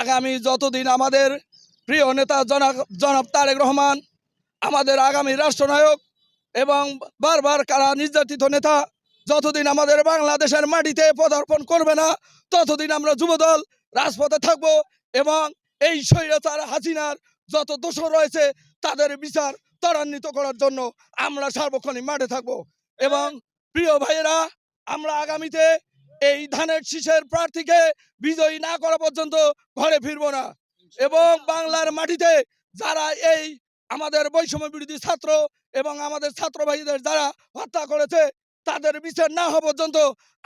আগামী যতদিন আমাদের প্রিয় নেতা জনাব তারেক রহমান আমাদের আগামী রাষ্ট্রনায়ক এবং বারবার কারা নির্যাতিত নেতা, যতদিন আমাদের বাংলাদেশের মাটিতে পদার্পণ করবে না, ততদিন আমরা যুবদল রাজপথে থাকব এবং এই স্বৈরাচার হাসিনার যত দোষর রয়েছে তাদের বিচার ত্বরান্বিত করার জন্য আমরা সার্বক্ষণিক মাঠে থাকব। এবং প্রিয় ভাইয়েরা, আমরা আগামীতে এই ধানের শীষের প্রার্থীকে বিজয়ী না করা পর্যন্ত ঘরে ফিরবো না। এবং বাংলার মাটিতে যারা এই আমাদের বৈষম্য বিরোধী ছাত্র এবং আমাদের ছাত্র ভাইদের যারা হত্যা করেছে তাদের বিচার না হওয়া পর্যন্ত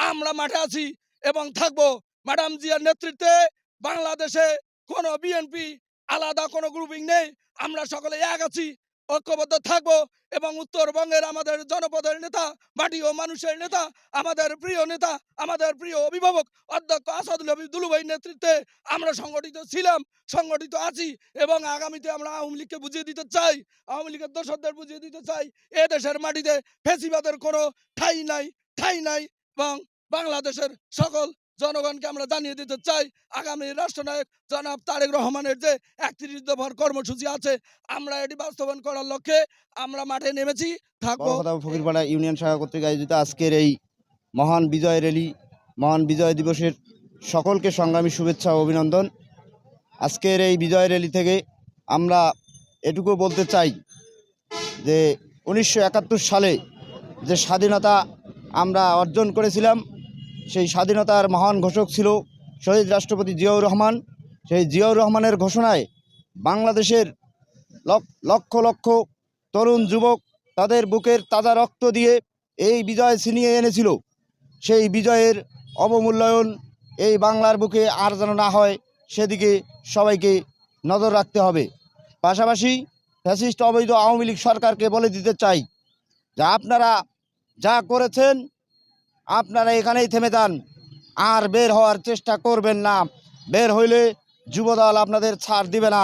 আমরা মাঠে আছি এবং থাকব। ম্যাডাম জিয়ার নেতৃত্বে বাংলাদেশে কোনো বিএনপি আলাদা কোনো গ্রুপিং নেই। আমরা সকলে এক আছি। ঐক্যবদ্ধ থাকব এবং উত্তরবঙ্গের আমাদের জনপদের নেতা, মাটি ও মানুষের নেতা, আমাদের প্রিয় নেতা, আমাদের প্রিয় অভিভাবক অধ্যক্ষ আসাদুল হাবিব দুলুভাই নেতৃত্বে আমরা সংগঠিত ছিলাম, সংগঠিত আছি এবং আগামীতে আমরা আওয়ামী লীগকে বুঝিয়ে দিতে চাই, আওয়ামী লীগের দোষরদের বুঝিয়ে দিতে চাই। এ দেশের মাটিতে ফেসিবাদের কোনো ঠাই নাই ঠাই নাই এবং বাংলাদেশের সকল জনগণকে আমরা জানিয়ে দিতে চাই আগামী রাষ্ট্রনায়ক জনাব তারেক রহমানের যে একত্রিশ দফার কর্মসূচি আছে আমরা এটি বাস্তবায়ন করার লক্ষ্যে আমরা মাঠে নেমেছি থাকব ফকিরপাড়া ইউনিয়ন শাখা কর্তৃক আয়োজিত আজকের এই মহান বিজয় র্যালি মহান বিজয় দিবসের সকলকে সংগ্রামী শুভেচ্ছা ও অভিনন্দন। আজকের এই বিজয় র্যালি থেকে আমরা এটুকু বলতে চাই যে উনিশশো একাত্তর সালে যে স্বাধীনতা আমরা অর্জন করেছিলাম সেই স্বাধীনতার মহান ঘোষক ছিল শহীদ রাষ্ট্রপতি জিয়াউর রহমান। সেই জিয়াউর রহমানের ঘোষণায় বাংলাদেশের লক- লক্ষ লক্ষ তরুণ যুবক তাদের বুকের তাজা রক্ত দিয়ে এই বিজয় ছিনিয়ে এনেছিল। সেই বিজয়ের অবমূল্যায়ন এই বাংলার বুকে আর যেন না হয়, সেদিকে সবাইকে নজর রাখতে হবে। পাশাপাশি ফ্যাসিস্ট অবৈধ আওয়ামী লীগ সরকারকে বলে দিতে চাই যে আপনারা যা করেছেন আপনারা এখানেই থেমে যান। আর বের হওয়ার চেষ্টা করবেন না। বের হইলে যুবদল আপনাদের ছাড় দিবে না।